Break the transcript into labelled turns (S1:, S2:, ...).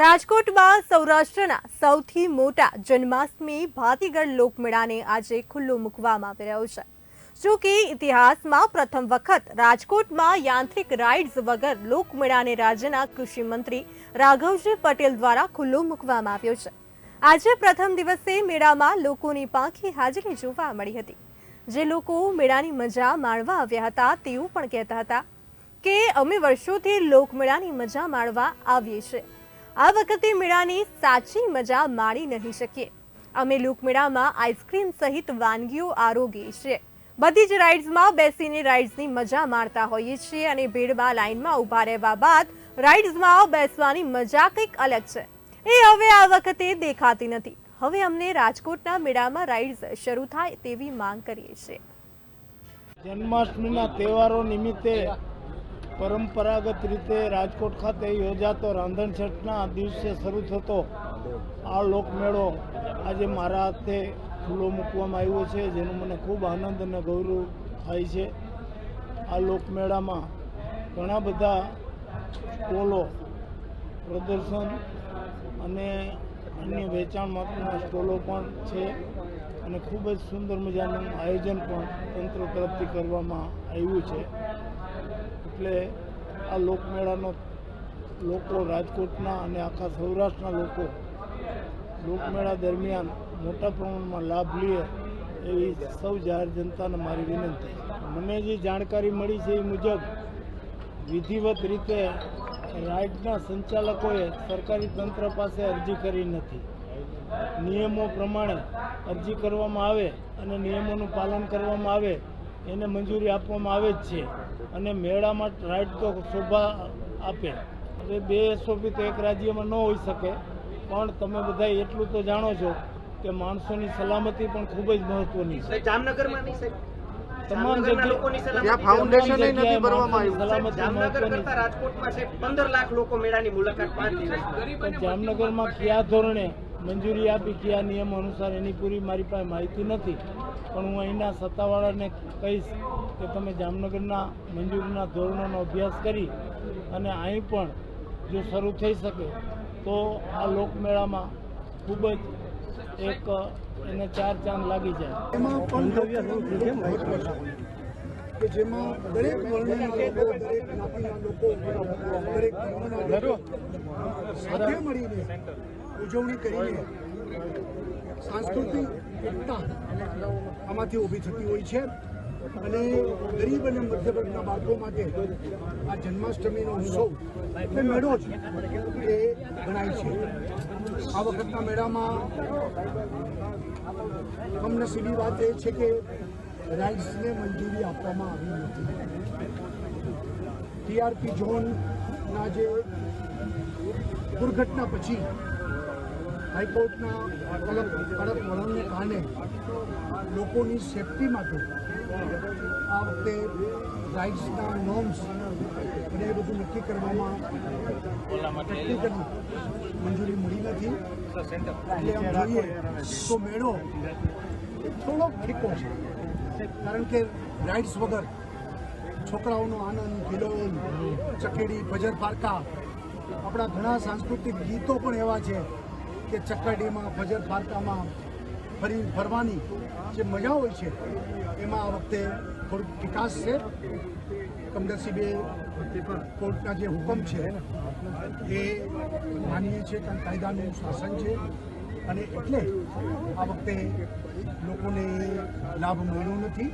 S1: રાજકોટમાં સૌરાષ્ટ્રના સૌથી મોટા જન્માષ્ટમી ભાતીગઢ લોકમેળાને આજે ખુલ્લો મૂકવામાં આવી રહ્યો છે. જો કે ઇતિહાસમાં પ્રથમ વખત રાજકોટમાં યાંત્રિક રાઇડ્સ વગર લોકમેળાને રાજ્યના કૃષિ મંત્રી રાઘવજી પટેલ દ્વારા ખુલ્લો મૂકવામાં આવ્યો છે. આજે પ્રથમ દિવસે મેળામાં લોકોની પાંખી હાજરી જોવા મળી હતી. જે લોકો મેળાની મજા માણવા આવ્યા હતા તેવું પણ કહેતા હતા કે અમે વર્ષોથી લોકમેળાની મજા માણવા આવીએ છીએ. આ વખતે મેળાની સાચી મજા માણી નહીં શકીએ. અમે લોકમેળામાં આઈસ્ક્રીમ સહિત વાનગીઓ આરોગીએ છીએ. બધી જ રાઇડ્સમાં બેસીને રાઇડ્સની મજા માણતા હોઈએ છીએ અને ભીડમાં લાઇનમાં ઊભા રહેવા બાદ રાઇડ્સમાં બેસવાની મજા કંઈક અલગ છે. એ હવે આ વખતે દેખાતી નથી. હવે અમને રાજકોટના મેળામાં રાઇડ્સ શરૂ થાય તેવી માંગ કરીએ છીએ.
S2: જન્માષ્ટમીના તહેવારો નિમિત્તે પરંપરાગત રીતે રાજકોટ ખાતે યોજાતો રાંધણછઠના દિવસે શરૂ થતો આ લોકમેળો આજે મારા હાથે ખુલ્લો મૂકવામાં આવ્યો છે, જેનો મને ખૂબ આનંદ અને ગૌરવ થાય છે. આ લોકમેળામાં ઘણા બધા સ્ટોલો પ્રદર્શન અને અન્ય વેચાણ માટેના સ્ટોલો પણ છે અને ખૂબ જ સુંદર મજાનું આયોજન પણ તંત્ર તરફથી કરવામાં આવ્યું છે. એટલે આ લોકમેળાનો લોકો રાજકોટના અને આખા સૌરાષ્ટ્રના લોકો લોકમેળા દરમિયાન મોટા પ્રમાણમાં લાભ લે એવી સૌ જાહેર જનતાને મારી વિનંતી મને જે જાણકારી મળી છે એ મુજબ વિધિવત રીતે રાઇડના સંચાલકોએ સરકારી તંત્ર પાસે અરજી કરી નથી. નિયમો પ્રમાણે અરજી કરવામાં આવે અને નિયમોનું પાલન કરવામાં આવે, એને મંજૂરી આપવામાં આવે જ છે. અને મેળામાં રાઇડ તો શોભા આપે. એ બે એસઓપી તો એક રાજ્યમાં ન હોઈ શકે, પણ તમે બધા એટલું તો જાણો છો કે માણસોની સલામતી પણ ખૂબ જ મહત્વની છે.
S3: જામનગરમાં નહીં
S2: તમામ જગ્યાએ
S3: લોકોની
S4: ફાઉન્ડેશન નથી ભરવામાં આવ્યું.
S3: જામનગર કરતા રાજકોટમાં છે પંદર લાખ લોકો મેળાની મુલાકાત પાંચ દિવસ
S2: પણ જામનગરમાં કયા ધોરણે મંજૂરી આપી કયા નિયમ અનુસાર એની પૂરી મારી પાસે માહિતી નથી. પણ હું અહીંના સત્તાવાળાને કહીશ કે તમે જામનગરના મંજૂરીના ધોરણોનો અભ્યાસ કરી અને અહીં પણ જો શરૂ થઈ શકે તો આ લોકમેળામાં ખૂબ જ એક એને ચાર ચાંદ લાગી જાય.
S5: એમાં પણ કે જેમાં દરેક વર્ણના લોકો દરેક જ્ઞાતિના લોકો દરેક ધર્મના લોકો સાથે મળીને ઉજવણી કરીને સાંસ્કૃતિક એકતા આમાંથી ઊભી થતી હોય છે. અને ગરીબ અને મધ્યવર્ગના બાળકો માટે આ જન્માષ્ટમીનો ઉત્સવ એટલે મેળો છે એ આ વખતના મેળામાં કમનસીબી વાત એ છે કે રાઇડ્સને મંજૂરી આપવામાં આવી નથી. ટીઆરપી ઝોનના જે દુર્ઘટના પછી હાઈકોર્ટના કડક કડક વલણને કારણે લોકોની સેફટી માટે આ વખતે રાઇડ્સના નોર્મ્સ અને એ બધું નક્કી કરવામાં ટેકનિકલી મંજૂરી મળી નથી. એટલે આમ જોઈએ. તો મેળો થોડોક ફીકો છે. કારણ કે રાઇડ્સ વગર છોકરાઓનો આનંદ કિલોલ ચકેડી ભજર પારકા આપણા ઘણા સાંસ્કૃતિક ગીતો પણ એવા છે કે ચકડીમાં ભજર પારકામાં ફરી ફરવાની જે મજા હોય છે, એમાં આ વખતે થોડુંક વિકાસ છે. કમનસીબે કોર્ટના જે હુકમ છે, એ માનીએ છીએ કારણ કાયદાનું શાસન છે. અને એટલે આ વખતે લોકોને લાભ મળ્યો નથી.